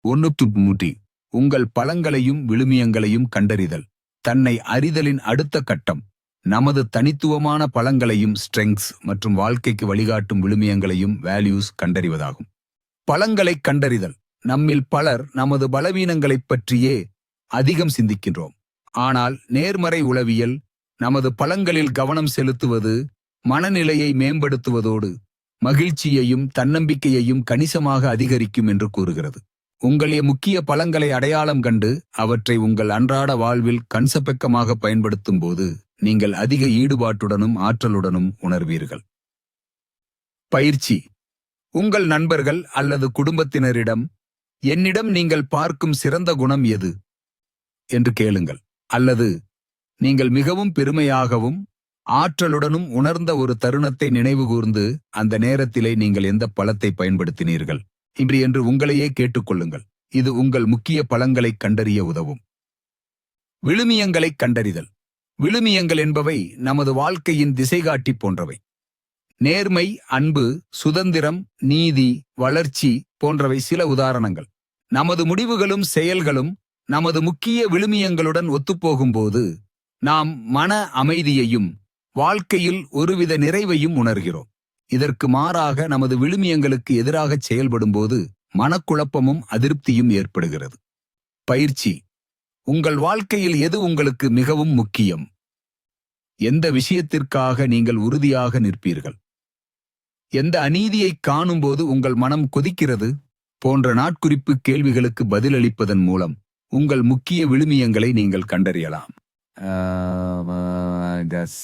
ஒன்று உங்கள் பலங்களையும் விழுமியங்களையும் கண்டறிதல். தன்னை அறிதலின் அடுத்த கட்டம். நமது தனித்துவமான பலங்களையும் ஸ்ட்ரெங்ஸ் மற்றும் வாழ்க்கைக்கு வழிகாட்டும் விழுமியங்களையும் வேல்யூஸ் கண்டறிவதாகும். பலங்களை கண்டறிதல். நம்மில் பலர் நமது பலவீனங்களைப் பற்றியே அதிகம் சிந்திக்கின்றோம். ஆனால் நேர்மறை உளவியல் நமது பலங்களில் கவனம் செலுத்துவது மனநிலையை மேம்படுத்துவதோடு மகிழ்ச்சியையும் தன்னம்பிக்கையையும் கணிசமாக அதிகரிக்கும் என்று கூறுகிறது. உங்களைய முக்கிய பலங்களை அடையாளம் கண்டு அவற்றை உங்கள் அன்றாட வாழ்வில் கன்சப்பெக்கமாக பயன்படுத்தும் போது நீங்கள் அதிக ஈடுபாட்டுடனும் ஆற்றலுடனும் உணர்வீர்கள். பயிற்சி. உங்கள் நண்பர்கள் அல்லது குடும்பத்தினரிடம் என்னிடம் நீங்கள் பார்க்கும் சிறந்த குணம் எது? என்று கேளுங்கள். அல்லது நீங்கள் மிகவும் பெருமையாகவும் ஆற்றலுடனும் உணர்ந்த ஒரு தருணத்தை நினைவுகூர்ந்து அந்த நேரத்திலே நீங்கள் எந்த பலத்தை பயன்படுத்தினீர்கள்? இப்படி என்று உங்களையே கேட்டுக்கொள்ளுங்கள். இது உங்கள் முக்கிய பழங்களைக் கண்டறிய உதவும். விழுமியங்களைக் கண்டறிதல். விழுமியங்கள் என்பவை நமது வாழ்க்கையின் திசைகாட்டி போன்றவை. நேர்மை அன்பு சுதந்திரம் நீதி வளர்ச்சி போன்றவை சில உதாரணங்கள். நமது முடிவுகளும் செயல்களும் நமது முக்கிய விழுமியங்களுடன் ஒத்துப்போகும்போது நாம் மன அமைதியையும் வாழ்க்கையில் ஒருவித நிறைவையும் உணர்கிறோம். இதற்கு மாறாக நமது விழுமியங்களுக்கு எதிராக செயல்படும்போது மனக்குழப்பமும் அதிருப்தியும் ஏற்படுகிறது. பயிற்சி. உங்கள் வாழ்க்கையில் எது உங்களுக்கு மிகவும் முக்கியம்? எந்த விஷயத்திற்காக நீங்கள் உறுதியாக நிற்பீர்கள்? எந்த அநீதியை காணும்போது உங்கள் மனம் கொதிக்கிறது? போன்ற நாட்குறிப்பு கேள்விகளுக்கு பதிலளிப்பதன் மூலம் உங்கள் முக்கிய விழுமியங்களை நீங்கள் கண்டறியலாம். Um, uh,